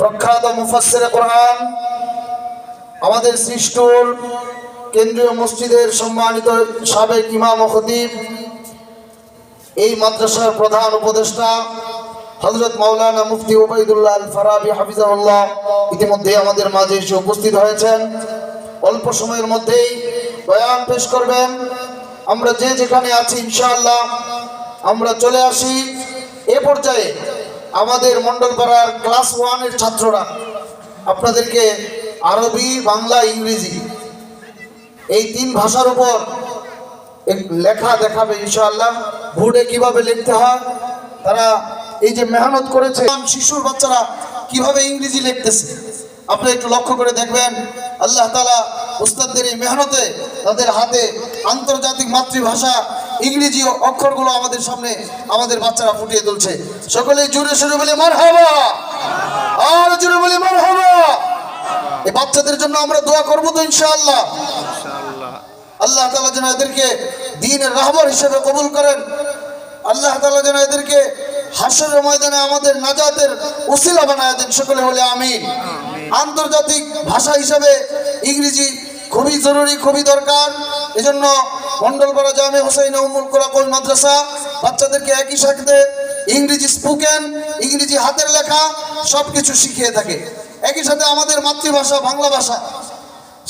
প্রখ্যাত মুফাসসির কোরআন, আমাদের সৃষ্টুর কেন্দ্রীয় মসজিদের সম্মানিত সাবেক ইমাম খতিব, এই মাদ্রাসার প্রধান উপদেষ্টা হজরত মাওলানা মুফতি ওবায়দুল্লাহ ফারাবি হাফিজাউল্লাহ ইতিমধ্যে আমাদের মাঝে এসে উপস্থিত হয়েছেন। অল্প সময়ের মধ্যেই বয়ান পেশ করবেন। আমরা যে যেখানে আছি ইনশাআল্লাহ আমরা চলে আসি। এ পর্যায়ে আমাদের মণ্ডলপাড়ার ক্লাস ওয়ানের ছাত্ররা, আপনাদেরকে আরবি, বাংলা, ইংরেজি এই তিন ভাষার উপর লেখা দেখাবে ইনশাআল্লাহ। বোর্ডে কীভাবে লিখতে হয়, তারা এই যে মেহনত করেছে, শিশুর বাচ্চারা কীভাবে ইংরেজি লিখতেছে, আপনি একটু লক্ষ্য করে দেখবেন, আল্লাহ তালা উস্তাদদের এই মেহনতে তাদের হাতে আন্তর্জাতিক মাতৃভাষা ইংরেজি অক্ষরগুলো আমাদের সামনে আমাদের বাচ্চারা ফুটিয়ে তুলছে। সকলে জুড়ে সুরে বলে মার হবা আর জুড়ে বলে মার হবা এই বাচ্চাদের জন্য আমরা দোয়া করব তো ইনশাআল্লাহ। আল্লাহ তালা যেন এদেরকে দিনের রাহবর হিসেবে কবুল করেন। আল্লাহ তালা যেন এদেরকে হাসরের ময়দানে আমাদের নাজাতের উসিলা বানায় দেন। সকলে বলে আমিন। আন্তর্জাতিক ভাষা হিসেবে ইংরেজি খুবই জরুরি খুবই দরকার। এজন্য মন্ডলপাড়া জামে হোসেন উমুল কোরাকুল মাদ্রাসা, বাচ্চাদেরকে একই সাথে ইংরেজি স্পোকেন, ইংরেজি হাতের লেখা সব কিছু শিখিয়ে থাকে। একই সাথে আমাদের মাতৃভাষা বাংলা ভাষা।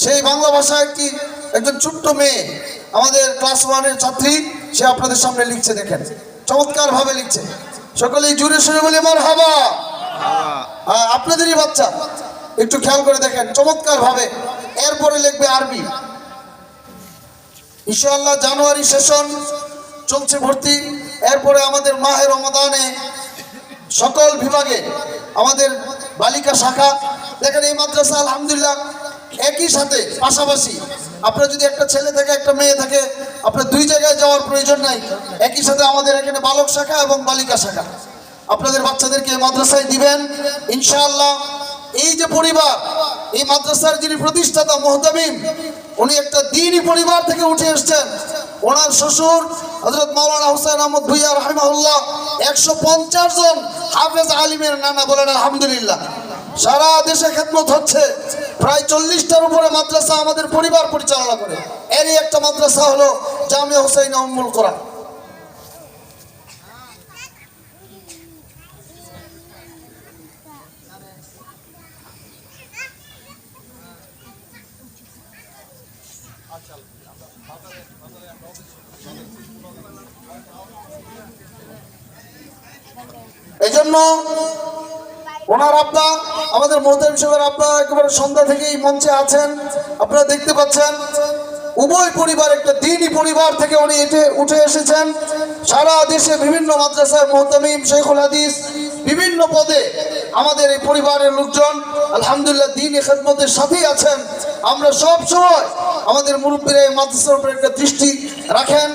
সেই বাংলা ভাষা একটি, একজন ছোট্ট মেয়ে, আমাদের ক্লাস ওয়ানের ছাত্রী, সে আপনাদের সামনে লিখছে, দেখেন। চমৎকার ভাবে লিখছে। সকলেই জুড়ে শুনে বলে মার হাবা আপনাদেরই বাচ্চা। একটু খেয়াল করে দেখেন চমৎকার ভাবে এরপরে লিখবে আরবি। ইনশাআল্লাহ জানুয়ারি সেশন চলছে ভর্তি। এরপরে আমাদের মাহে রমাদানে সকল বিভাগে আমাদের বালিকা শাখা। দেখেন এই মাদ্রাসা আলহামদুলিল্লাহ একই সাথে পাশাপাশি আপনার যদি একটা ছেলে থাকে, একটা মেয়ে থাকে, আপনার দুই জায়গায় যাওয়ার প্রয়োজন নাই। একই সাথে আমাদের এখানে বালক শাখা এবং বালিকা শাখা। আপনাদের বাচ্চাদেরকে মাদ্রাসায় দিবেন। ইনশাআল্লাহ এই যে পরিবার, এই মাদ্রাসার যিনি প্রতিষ্ঠাতা মোহতামিম, উনি একটা দিনই পরিবার থেকে উঠে এসছেন। ওনার শ্বশুর হজরত মাওলানা হুসাইন আহমদ ভুইয়া রহমাউল্লাহ একশো পঞ্চাশ জন হাফেজ আলিমের নানা বলেন, আলহামদুলিল্লাহ। সারা দেশে খেদমত হচ্ছে। প্রায় চল্লিশটার উপরে মাদ্রাসা আমাদের পরিবার পরিচালনা করে। এরই একটা মাদ্রাসা হলো জামিয়া হুসাইন আহমুল কোরআন। এই জন্য ওনার আব্বা, আমাদের মোহতাম সাহেবের আব্বা একেবারে সন্ধ্যা থেকেই মঞ্চে আছেন। আপনারা দেখতে পাচ্ছেন, উভয় পরিবার একটা দিনই পরিবার থেকে উনি উঠে এসেছেন। সারা দেশে বিভিন্ন মাদ্রাসায় মোহতামিম, শেখুল হাদিস, বিভিন্ন পদে আমাদের এই পরিবারের লোকজন আলহামদুলিল্লাহ দিন খেদমতের সাথেই আছেন। আমরা সব সময় আমাদের মুরব্বীরা এই মাদ্রাসার উপরে একটা দৃষ্টি রাখেন।